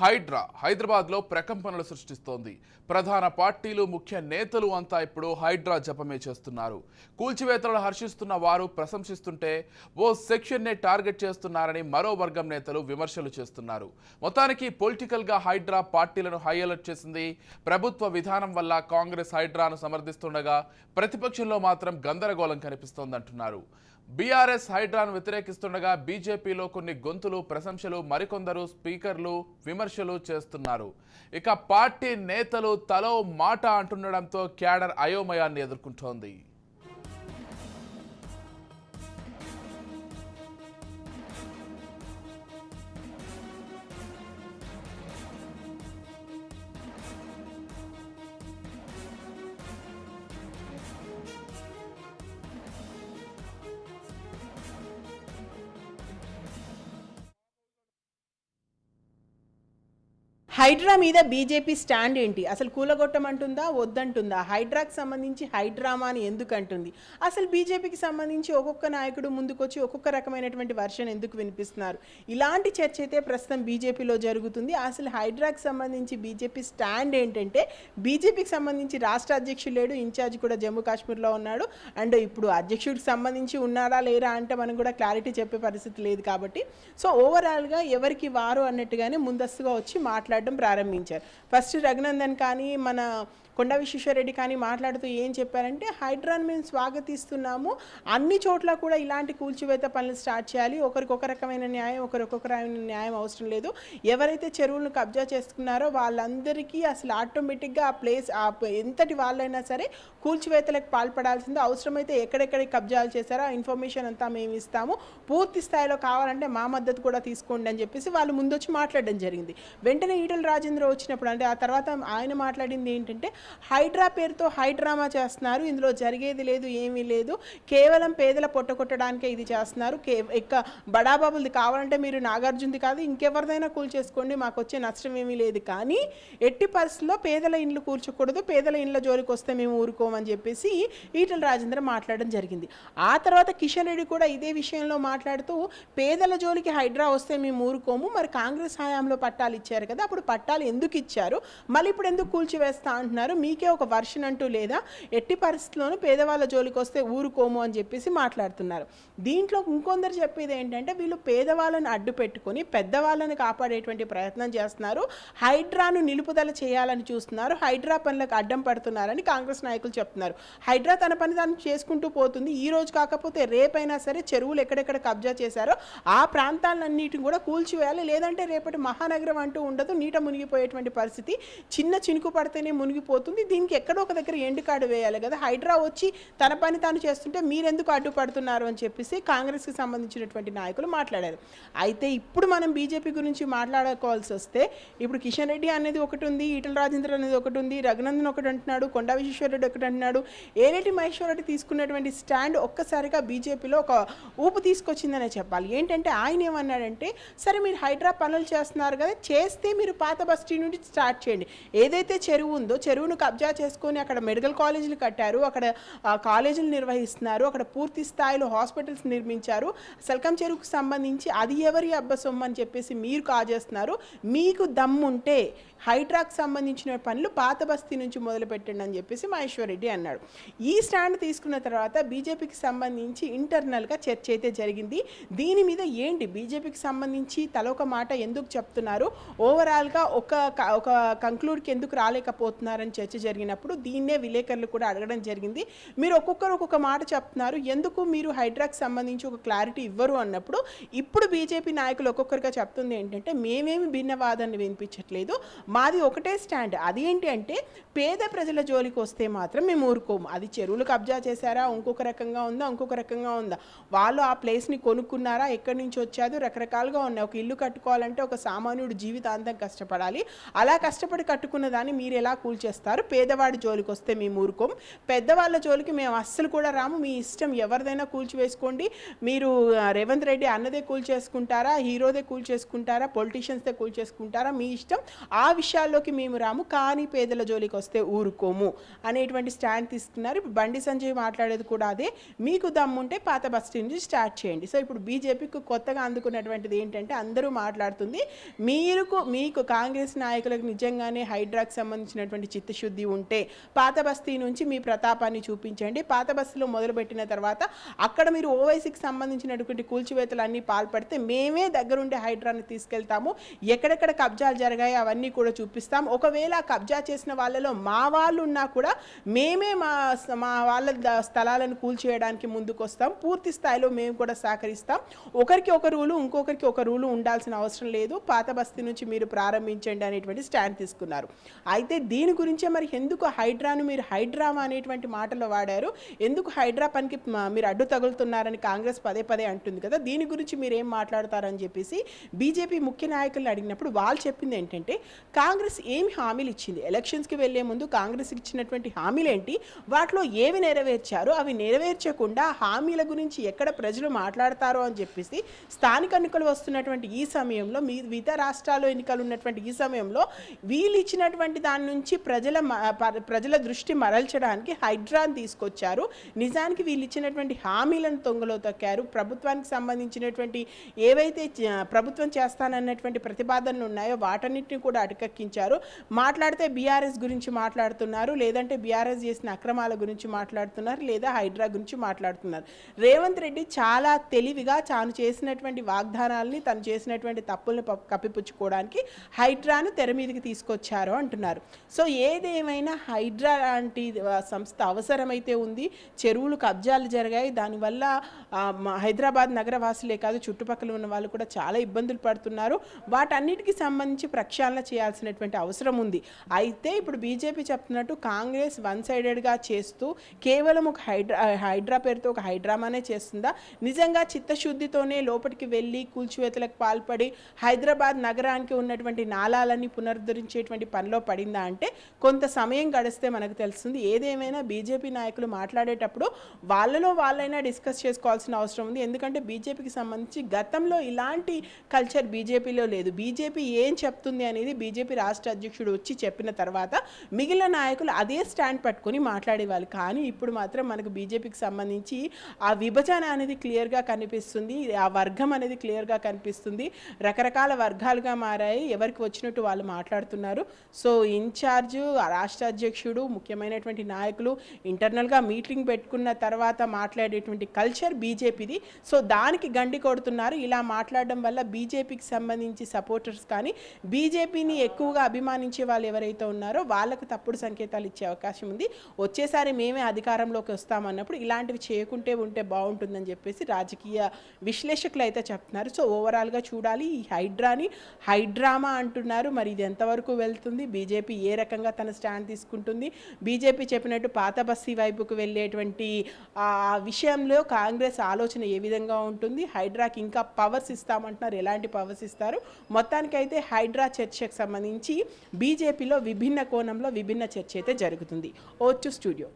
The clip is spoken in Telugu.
హైడ్రా హైదరాబాద్లో ప్రకంపనలు సృష్టిస్తోంది. ప్రధాన పార్టీలు ముఖ్య నేతలు అంతా ఇప్పుడు హైడ్రా జపమే చేస్తున్నారు. కూల్చివేతలను హర్షిస్తున్న వారు ప్రశంసిస్తుంటే ఓ సెక్షన్నే టార్గెట్ చేస్తున్నారని మరో వర్గం నేతలు విమర్శలు చేస్తున్నారు. మొత్తానికి పొలిటికల్గా హైడ్రా పార్టీలను హై అలర్ట్ చేసింది. ప్రభుత్వ విధానం వల్ల కాంగ్రెస్ హైడ్రాను సమర్థిస్తుండగా ప్రతిపక్షంలో మాత్రం గందరగోళం కనిపిస్తోందంటున్నారు. బీఆర్ఎస్ హైడ్రాను వ్యతిరేకిస్తుండగా బీజేపీలో కొన్ని గొంతులు ప్రశంసలు మరికొందరు స్పీకర్లు విమర్శలు చేస్తున్నారు. ఇక పార్టీ నేతలు తలో మాట అంటుండడంతో క్యాడర్ అయోమయాన్ని ఎదుర్కొంటోంది. హైడ్రా మీద బీజేపీ స్టాండ్ ఏంటి? అసలు కూలగొట్టమంటుందా? వద్దంటుందా? హైడ్రాకి సంబంధించి హైడ్రామా అని ఎందుకు అంటుంది అసలు బీజేపీకి సంబంధించి ఒక్కొక్క నాయకుడు ముందుకొచ్చి ఒక్కొక్క రకమైనటువంటి వర్షన్ ఎందుకు వినిపిస్తున్నారు? ఇలాంటి చర్చ అయితే ప్రస్తుతం బీజేపీలో జరుగుతుంది. అసలు హైడ్రాకి సంబంధించి బీజేపీ స్టాండ్ ఏంటంటే బీజేపీకి సంబంధించి రాష్ట్ర అధ్యక్షుడు లేడు ఇన్ఛార్జ్ కూడా జమ్మూ కాశ్మీర్లో ఉన్నాడు. అండ్ ఇప్పుడు అధ్యక్షుడికి సంబంధించి ఉన్నారా లేరా అంటే మనం కూడా క్లారిటీ చెప్పే పరిస్థితి లేదు కాబట్టి. సో ఓవరాల్గా ఎవరికి వారు అన్నట్టుగానే ముందస్తుగా వచ్చి మాట్లాడడం ప్రారంభించారు. ఫస్ట్ రఘునందన్ కానీ మన కొండ విశ్వేశ్వరరెడ్డి కానీ మాట్లాడుతూ ఏం చెప్పారంటే హైడ్రాన్ మేము స్వాగతిస్తున్నాము. అన్ని చోట్ల కూడా ఇలాంటి కూల్చివేత పనులు స్టార్ట్ చేయాలి. ఒకరికి ఒక రకమైన న్యాయం ఒకరికొక రకమైన న్యాయం అవసరం లేదు. ఎవరైతే చెరువులను కబ్జా చేసుకున్నారో వాళ్ళందరికీ అసలు ఆటోమేటిక్గా ఆ ప్లేస్ ఆ ఎంతటి వాళ్ళైనా సరే కూల్చివేతలకు పాల్పడాల్సిందే అవసరమైతే ఎక్కడెక్కడ కబ్జాలు చేశారో ఆ ఇన్ఫర్మేషన్ అంతా మేము ఇస్తాము. పూర్తి స్థాయిలో కావాలంటే మా మద్దతు కూడా తీసుకోండి అని చెప్పేసి వాళ్ళు ముందొచ్చి మాట్లాడడం జరిగింది. వెంటనే ఈటల రాజేంద్ర వచ్చినప్పుడు అంటే ఆ తర్వాత ఆయన మాట్లాడింది ఏంటంటే హైడ్రా పేరుతో హైడ్రామా చేస్తున్నారు. ఇందులో జరిగేది లేదు ఏమీ లేదు. కేవలం పేదల పొట్టకొట్టడానికే ఇది చేస్తున్నారు. కే ఇక బడాబాబులది కావాలంటే మీరు నాగార్జునది కాదు ఇంకెవరిదైనా కూల్ చేసుకోండి మాకు వచ్చే నష్టం ఏమీ లేదు. కానీ ఎట్టి పరిస్థితుల్లో పేదల ఇండ్లు కూర్చోకూడదు పేదల ఇండ్ల జోలికి వస్తే మేము ఊరుకోమని చెప్పేసి ఈటల రాజేంద్ర మాట్లాడడం జరిగింది. ఆ తర్వాత కిషన్ రెడ్డి కూడా ఇదే విషయంలో మాట్లాడుతూ పేదల జోలికి హైడ్రా వస్తే మేము ఊరుకోము మరి కాంగ్రెస్ హయాంలో పట్టాలు ఇచ్చారు కదా అప్పుడు పట్టాలు ఎందుకు ఇచ్చారు? మళ్ళీ ఇప్పుడు ఎందుకు కూల్చివేస్తా అంటున్నారు? మీకే ఒక వర్షన్ అంటూ లేదా ఎట్టి పరిస్థితుల్లోనూ పేదవాళ్ళ జోలికి వస్తే ఊరుకోము అని చెప్పేసి మాట్లాడుతున్నారు. దీంట్లో ఇంకొందరు చెప్పేది ఏంటంటే వీళ్ళు పేదవాళ్ళని అడ్డు పెట్టుకొని పెద్దవాళ్ళని కాపాడేటువంటి ప్రయత్నం చేస్తున్నారు. హైడ్రాను నిలుపుదల చేయాలని చూస్తున్నారు. హైడ్రా పనులకు అడ్డం పడుతున్నారని కాంగ్రెస్ నాయకులు చెప్తున్నారు. హైడ్రా తన పని తాను చేసుకుంటూ పోతుంది. ఈ రోజు కాకపోతే రేపైనా సరే చెరువులు ఎక్కడెక్కడ కబ్జా చేశారో ఆ ప్రాంతాలన్నిటిని కూడా కూల్చివేయాలి. లేదంటే రేపటి మహానగరం అంటూ ఉండదు. నీట మునిగిపోయేటువంటి పరిస్థితి. చిన్న చినుకు పడితేనే మునిగిపో పోతుంది. దీనికి ఎక్కడో ఒక దగ్గర ఎండుకాడు వేయాలి కదా. హైడ్రా వచ్చి తన పని తాను చేస్తుంటే మీరెందుకు అడ్డుపడుతున్నారు అని చెప్పేసి కాంగ్రెస్కి సంబంధించినటువంటి నాయకులు మాట్లాడారు. అయితే ఇప్పుడు మనం బీజేపీ గురించి మాట్లాడుకోవాల్సి వస్తే ఇప్పుడు కిషన్ రెడ్డి అనేది ఒకటి ఉంది ఈటల రాజేంద్ర అనేది ఒకటి ఉంది రఘునందన్ ఒకటి అంటున్నాడు కొండా విశ్వేశ్వరరెడ్డి ఒకటి అంటున్నాడు. ఏలేటి మహేశ్వరరెడ్డి తీసుకున్నటువంటి స్టాండ్ ఒక్కసారిగా బీజేపీలో ఒక ఊపు తీసుకొచ్చిందనే చెప్పాలి. ఏంటంటే ఆయన ఏమన్నాడంటే సరే మీరు హైడ్రా పనులు చేస్తున్నారు కదా చేస్తే మీరు పాత బస్తీ నుండి స్టార్ట్ చేయండి. ఏదైతే చెరువు ఉందో చెరువు చెరువును కబ్జా చేసుకొని అక్కడ మెడికల్ కాలేజీలు కట్టారు. అక్కడ కాలేజీలు నిర్వహిస్తున్నారు. అక్కడ పూర్తి స్థాయిలో హాస్పిటల్స్ నిర్మించారు. సల్కం చెరువుకు సంబంధించి అది ఎవరి అబ్బసొమ్మ అని చెప్పేసి మీరు కాజేస్తున్నారు. మీకు దమ్ముంటే హైడ్రాక్ సంబంధించిన పనులు పాత బస్తీ నుంచి మొదలు పెట్టండి అని చెప్పేసి మహేశ్వరరెడ్డి అన్నాడు. ఈ స్టాండ్ తీసుకున్న తర్వాత బీజేపీకి సంబంధించి ఇంటర్నల్గా చర్చ అయితే జరిగింది. దీని మీద ఏంటి బీజేపీకి సంబంధించి తలొక మాట ఎందుకు చెప్తున్నారు? ఓవరాల్గా ఒక ఒక కంక్లూడ్కి ఎందుకు రాలేకపోతున్నారని చర్చ జరిగినప్పుడు దీన్నే విలేకరులు కూడా అడగడం జరిగింది. మీరు ఒక్కొక్కరు ఒక్కొక్క మాట చెప్తున్నారు. ఎందుకు మీరు హైడ్రాక్ సంబంధించి ఒక క్లారిటీ ఇవ్వరు అన్నప్పుడు ఇప్పుడు బీజేపీ నాయకులు ఒక్కొక్కరిగా చెప్తుంది ఏంటంటే మేమేమి భిన్నవాదాన్ని వినిపించట్లేదు. మాది ఒకటే స్టాండ్. అదేంటి అంటే పేద ప్రజల జోలికి వస్తే మాత్రం మేము ఊరుకోము. అది చెరువులు కబ్జా చేశారా? ఇంకొక రకంగా ఉందా? ఇంకొక రకంగా ఉందా? వాళ్ళు ఆ ప్లేస్ని కొనుక్కున్నారా? ఎక్కడి నుంచి వచ్చాదో రకరకాలుగా ఉన్నాయి. ఒక ఇల్లు కట్టుకోవాలంటే ఒక సామాన్యుడు జీవితాంతం కష్టపడాలి. అలా కష్టపడి కట్టుకున్న దాన్ని మీరు ఎలా కూల్చేస్తారు పేదవాడి జోలికి వస్తే మేము ఊరుకోం. పెద్దవాళ్ళ జోలికి మేము అస్సలు కూడా రాము. మీ ఇష్టం ఎవరిదైనా కూల్చివేసుకోండి. మీరు రేవంత్ రెడ్డి అన్నదే కూల్చేసుకుంటారా? హీరోదే కూల్చేసుకుంటారా? పొలిటీషియన్స్దే కూల్చేసుకుంటారా? మీ ఇష్టం. ఆ విషయాల్లోకి మేము రాము. కానీ పేదల జోలికి వస్తే ఊరుకోము అనేటువంటి స్టాండ్ తీసుకున్నారు. ఇప్పుడు బండి సంజయ్ మాట్లాడేది కూడా అదే. మీకు దమ్ముంటే పాత బస్ నుంచి స్టార్ట్ చేయండి. సో ఇప్పుడు బీజేపీకి కొత్తగా అందుకున్నటువంటిది ఏంటంటే అందరూ మాట్లాడుతుంది. మీరుకు మీకు కాంగ్రెస్ నాయకులకు నిజంగానే హైడ్రాకి సంబంధించినటువంటి చిత్తశుద్ధి ఉంటే పాత బస్తీ నుంచి మీ ప్రతాపాన్ని చూపించండి. పాత బస్తీలో మొదలుపెట్టిన తర్వాత అక్కడ మీరు ఓవైసీకి సంబంధించినటువంటి కూల్చివేతలు అన్నీ పాల్పడితే మేమే దగ్గరుండే హైడ్రాన్ని తీసుకెళ్తాము. ఎక్కడెక్కడ కబ్జాలు జరిగాయి అవన్నీ కూడా చూపిస్తాం. ఒకవేళ కబ్జా చేసిన వాళ్ళలో మా వాళ్ళు ఉన్నా కూడా మేమే మా మా వాళ్ళ స్థలాలను కూల్చేయడానికి ముందుకు వస్తాం పూర్తి స్థాయిలో మేము కూడా సహకరిస్తాం. ఒకరికి ఒక రూలు ఇంకొకరికి ఒక రూలు ఉండాల్సిన అవసరం లేదు. పాత బస్తీ నుంచి మీరు ప్రారంభించండి అనేటువంటి స్టాండ్ తీసుకున్నారు. అయితే దీని గురించి మరి ఎందుకు హైడ్రాను మీరు హైడ్రామా అనేటువంటి మాటలు వాడారు? ఎందుకు హైడ్రా పనికి మీరు అడ్డు తగులుతున్నారని కాంగ్రెస్ పదే పదే అంటుంది కదా? దీని గురించి మీరు ఏం మాట్లాడతారని చెప్పేసి బీజేపీ ముఖ్య నాయకులను అడిగినప్పుడు వాళ్ళు చెప్పింది ఏంటంటే కాంగ్రెస్ ఏమి హామీలు ఇచ్చింది? ఎలక్షన్స్కి వెళ్ళే ముందు కాంగ్రెస్ ఇచ్చినటువంటి హామీలు ఏంటి వాటిలో ఏవి నెరవేర్చారు? అవి నెరవేర్చకుండా హామీల గురించి ఎక్కడ ప్రజలు మాట్లాడతారో అని చెప్పేసి స్థానిక ఎన్నికలు వస్తున్నటువంటి ఈ సమయంలో మీ మిగతా రాష్ట్రాల్లో ఎన్నికలు ఉన్నటువంటి ఈ సమయంలో వీళ్ళు ఇచ్చినటువంటి దాని నుంచి ప్రజల ప్రజల దృష్టి మరల్చడానికి హైడ్రాన్ తీసుకొచ్చారు. నిజానికి వీళ్ళు ఇచ్చినటువంటి హామీలను తొంగలో తొక్కారు. ప్రభుత్వానికి సంబంధించినటువంటి ఏవైతే ప్రభుత్వం చేస్తానన్నటువంటి ప్రతిపాదనలు ఉన్నాయో వాటన్నిటిని కూడా అటకెక్కించారు. మాట్లాడితే బీఆర్ఎస్ గురించి మాట్లాడుతున్నారు. లేదంటే బీఆర్ఎస్ చేసిన అక్రమాల గురించి మాట్లాడుతున్నారు. లేదా హైడ్రా గురించి మాట్లాడుతున్నారు. రేవంత్ రెడ్డి చాలా తెలివిగా తాను చేసినటువంటి వాగ్దానాలని తను చేసినటువంటి తప్పుల్ని కప్పిపుచ్చుకోవడానికి హైడ్రాను తెర మీదకి తీసుకొచ్చారు అంటున్నారు. సో ఏది ఏదేమైనా హైడ్రా లాంటి సంస్థ అవసరమైతే ఉంది చెరువులు కబ్జాలు జరిగాయి దానివల్ల హైదరాబాద్ నగర హైదరాబాద్ నగరవాసులే కాదు చుట్టుపక్కల ఉన్న వాళ్ళు కూడా చాలా ఇబ్బందులు పడుతున్నారు. వాటన్నిటికీ సంబంధించి ప్రక్షాళన చేయాల్సినటువంటి అవసరం ఉంది. అయితే ఇప్పుడు బీజేపీ చెప్తున్నట్టు కాంగ్రెస్ వన్ సైడెడ్గా చేస్తూ కేవలం ఒక హైడ్రా హైడ్రా పేరుతో ఒక హైడ్రామానే చేస్తుందా? నిజంగా చిత్తశుద్ధితోనే లోపలికి వెళ్ళి కూల్చివేతలకు పాల్పడి హైదరాబాద్ నగరానికి ఉన్నటువంటి నాళాలన్నీ పునరుద్ధరించేటువంటి పనిలో పడిందా అంటే కొంత సమయం గడిస్తే మనకు తెలుస్తుంది. ఏదేమైనా బీజేపీ నాయకులు మాట్లాడేటప్పుడు వాళ్ళలో వాళ్ళైనా డిస్కస్ చేసుకోవాల్సిన అవసరం ఉంది. ఎందుకంటే బీజేపీకి సంబంధించి గతంలో ఇలాంటి కల్చర్ బీజేపీలో లేదు. బీజేపీ ఏం చెప్తుంది అనేది బీజేపీ రాష్ట్ర అధ్యక్షుడు వచ్చి చెప్పిన తర్వాత మిగిలిన నాయకులు అదే స్టాండ్ పట్టుకొని మాట్లాడేవాళ్ళు. కానీ ఇప్పుడు మాత్రం మనకు బీజేపీకి సంబంధించి ఆ విభజన అనేది క్లియర్గా కనిపిస్తుంది. ఆ వర్గం అనేది క్లియర్గా కనిపిస్తుంది. రకరకాల వర్గాలుగా మారాయి. ఎవరికి వచ్చినట్టు వాళ్ళు మాట్లాడుతున్నారు. సో ఇన్ఛార్జు రాష్ట్ర అధ్యక్షుడు ముఖ్యమైనటువంటి నాయకులు ఇంటర్నల్గా మీటింగ్ పెట్టుకున్న తర్వాత మాట్లాడేటువంటి కల్చర్ బీజేపీది సో దానికి గండి కొడుతున్నారు. ఇలా మాట్లాడడం వల్ల బీజేపీకి సంబంధించి సపోర్టర్స్ కానీ బీజేపీని ఎక్కువగా అభిమానించే వాళ్ళు ఎవరైతే ఉన్నారో వాళ్ళకు తప్పుడు సంకేతాలు ఇచ్చే అవకాశం ఉంది. వచ్చేసారి మేమే అధికారంలోకి వస్తామన్నప్పుడు ఇలాంటివి చేయకుంటే ఉంటే బాగుంటుందని చెప్పేసి రాజకీయ విశ్లేషకులు అయితే చెప్తున్నారు. సో ఓవరాల్గా చూడాలి. ఈ హైడ్రాని హైడ్రామా అంటున్నారు. మరి ఇది ఎంతవరకు వెళ్తుంది? బీజేపీ ఏ రకంగా తన స్టాండ్ తీసుకుంటుంది. బీజేపీ చెప్పినట్టు పాత బస్తీ వైపుకు వెళ్ళేటువంటి ఆ విషయంలో కాంగ్రెస్ ఆలోచన ఏ విధంగా ఉంటుంది? హైడ్రాకి ఇంకా పవర్స్ ఇస్తామంటున్నారు. ఎలాంటి పవర్స్ ఇస్తారు? మొత్తానికైతే హైడ్రా చర్చకు సంబంధించి బీజేపీలో విభిన్న కోణంలో విభిన్న చర్చ అయితే జరుగుతుంది. ఓ టు స్టూడియో.